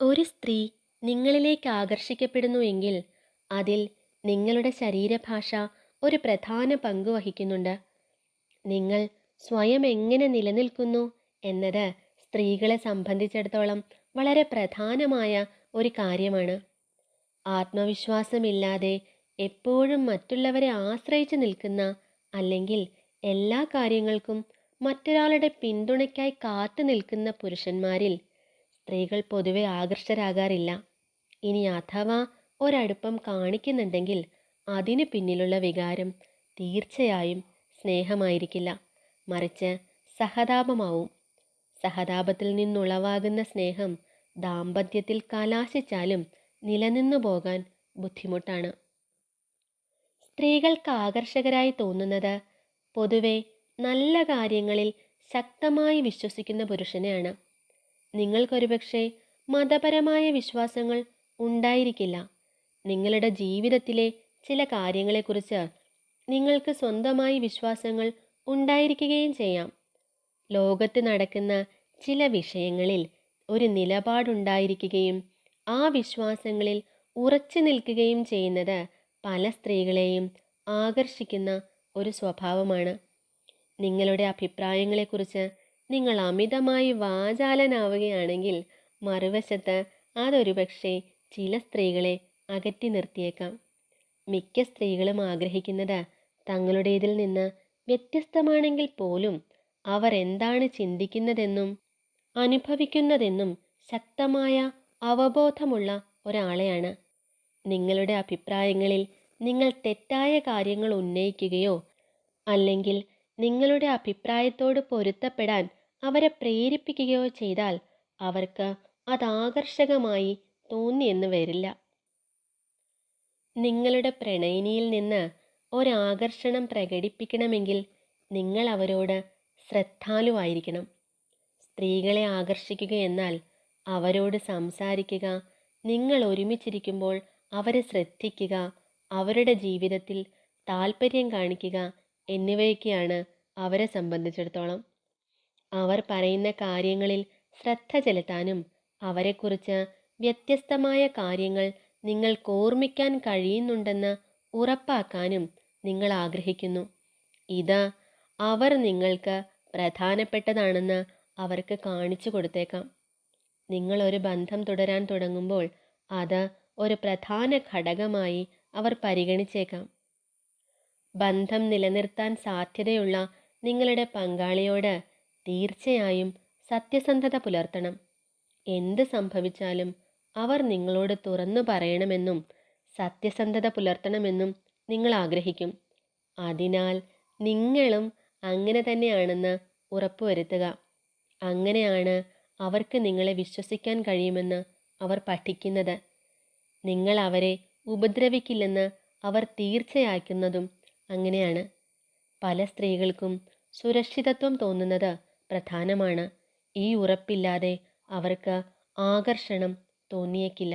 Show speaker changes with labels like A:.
A: ഒരു സ്ത്രീ നിങ്ങളിലേക്ക് ആകർഷിക്കപ്പെടുന്നുവെങ്കിൽ അതിൽ നിങ്ങളുടെ ശരീരഭാഷ ഒരു പ്രധാന പങ്ക് വഹിക്കുന്നുണ്ട്. നിങ്ങൾ സ്വയം എങ്ങനെ നിലനിൽക്കുന്നു എന്നത് സ്ത്രീകളെ സംബന്ധിച്ചിടത്തോളം വളരെ പ്രധാനമായ ഒരു കാര്യമാണ്. ആത്മവിശ്വാസമില്ലാതെ എപ്പോഴും മറ്റുള്ളവരെ ആശ്രയിച്ച് നിൽക്കുന്ന അല്ലെങ്കിൽ എല്ലാ കാര്യങ്ങൾക്കും മറ്റൊരാളുടെ പിന്തുണയ്ക്കായി കാത്തു നിൽക്കുന്ന പുരുഷന്മാരിൽ സ്ത്രീകൾ പൊതുവെ ആകർഷരാകാറില്ല ഇനി അഥവാ ഒരടുപ്പം കാണിക്കുന്നുണ്ടെങ്കിൽ അതിനു പിന്നിലുള്ള വികാരം തീർച്ചയായും സ്നേഹമായിരിക്കില്ല. മറിച്ച് സഹതാപമാവും. സഹതാപത്തിൽ നിന്നുളവാകുന്ന സ്നേഹം ദാമ്പത്യത്തിൽ കലാശിച്ചാലും നിലനിന്നു പോകാൻ ബുദ്ധിമുട്ടാണ്. സ്ത്രീകൾക്ക് ആകർഷകരായി തോന്നുന്നത് പൊതുവെ നല്ല കാര്യങ്ങളിൽ ശക്തമായി വിശ്വസിക്കുന്ന പുരുഷനെയാണ്. നിങ്ങൾക്കൊരുപക്ഷെ മതപരമായ വിശ്വാസങ്ങൾ ഉണ്ടായിരിക്കില്ല. നിങ്ങളുടെ ജീവിതത്തിലെ ചില കാര്യങ്ങളെക്കുറിച്ച് നിങ്ങൾക്ക് സ്വന്തമായി വിശ്വാസങ്ങൾ ഉണ്ടായിരിക്കുകയും ചെയ്യാം. ലോകത്ത് നടക്കുന്ന ചില വിഷയങ്ങളിൽ ഒരു നിലപാടുണ്ടായിരിക്കുകയും ആ വിശ്വാസങ്ങളിൽ ഉറച്ചു നിൽക്കുകയും ചെയ്യുന്നത് പല സ്ത്രീകളെയും ആകർഷിക്കുന്ന ഒരു സ്വഭാവമാണ്. നിങ്ങളുടെ അഭിപ്രായങ്ങളെക്കുറിച്ച് നിങ്ങൾ അമിതമായി വാചാലനാവുകയാണെങ്കിൽ മറുവശത്ത് അതൊരു പക്ഷേ ചില സ്ത്രീകളെ അകറ്റി നിർത്തിയേക്കാം. മിക്ക സ്ത്രീകളും ആഗ്രഹിക്കുന്നത് തങ്ങളുടേതിൽ നിന്ന് വ്യത്യസ്തമാണെങ്കിൽ പോലും അവർ എന്താണ് ചിന്തിക്കുന്നതെന്നും അനുഭവിക്കുന്നതെന്നും ശക്തമായ അവബോധമുള്ള ഒരാളെയാണ്. നിങ്ങളുടെ അഭിപ്രായങ്ങളിൽ നിങ്ങൾ തെറ്റായ കാര്യങ്ങൾ ഉന്നയിക്കുകയോ അല്ലെങ്കിൽ നിങ്ങളുടെ അഭിപ്രായത്തോട് പൊരുത്തപ്പെടാൻ അവരെ പ്രേരിപ്പിക്കുകയോ ചെയ്താൽ അവർക്ക് അത് ആകർഷകമായി തോന്നിയെന്ന് വരില്ല. നിങ്ങളുടെ പ്രണയിനിയിൽ നിന്ന് ഒരാകർഷണം പ്രകടിപ്പിക്കണമെങ്കിൽ നിങ്ങൾ അവരോട് ശ്രദ്ധാലുവായിരിക്കണം. സ്ത്രീകളെ ആകർഷിക്കുക എന്നാൽ അവരോട് സംസാരിക്കുക നിങ്ങൾ ഒരുമിച്ചിരിക്കുമ്പോൾ അവരെ ശ്രദ്ധിക്കുക അവരുടെ ജീവിതത്തിൽ താല്പര്യം കാണിക്കുക എന്നിവയൊക്കെയാണ് അവരെ സംബന്ധിച്ചിടത്തോളം. അവർ പറയുന്ന കാര്യങ്ങളിൽ ശ്രദ്ധ ചെലുത്താനും അവരെക്കുറിച്ച് വ്യത്യസ്തമായ കാര്യങ്ങൾ നിങ്ങൾക്ക് ഓർമ്മിക്കാൻ കഴിയുന്നുണ്ടെന്ന് ഉറപ്പാക്കാനും നിങ്ങൾ ആഗ്രഹിക്കുന്നു. ഇത് അവർ നിങ്ങൾക്ക് പ്രധാനപ്പെട്ടതാണെന്ന് അവർക്ക് കാണിച്ചു കൊടുത്തേക്കാം. നിങ്ങൾ ഒരു ബന്ധം തുടരാൻ തുടങ്ങുമ്പോൾ അത് ഒരു പ്രധാന ഘടകമായി അവർ പരിഗണിച്ചേക്കാം. ബന്ധം നിലനിർത്താൻ സാധ്യതയുള്ള നിങ്ങളുടെ പങ്കാളിയോട് തീർച്ചയായും സത്യസന്ധത പുലർത്തണം. എന്ത് സംഭവിച്ചാലും അവർ നിങ്ങളോട് തുറന്നു പറയണമെന്നും സത്യസന്ധത പുലർത്തണമെന്നും നിങ്ങൾ ആഗ്രഹിക്കും. അതിനാൽ നിങ്ങളും അങ്ങനെ തന്നെയാണെന്ന് ഉറപ്പുവരുത്തുക അങ്ങനെയാണ് അവർക്ക് നിങ്ങളെ വിശ്വസിക്കാൻ കഴിയുമെന്ന് അവർ പഠിക്കുന്നത്. നിങ്ങൾ അവരെ ഉപദ്രവിക്കില്ലെന്ന് അവർ തീർച്ചയാക്കുന്നതും അങ്ങനെയാണ്. പല സ്ത്രീകൾക്കും സുരക്ഷിതത്വം തോന്നുന്നത് പ്രധാനമാണ്. ഈ ഉറപ്പില്ലാതെ അവർക്ക് ആകർഷണം തോന്നിയേക്കില്ല.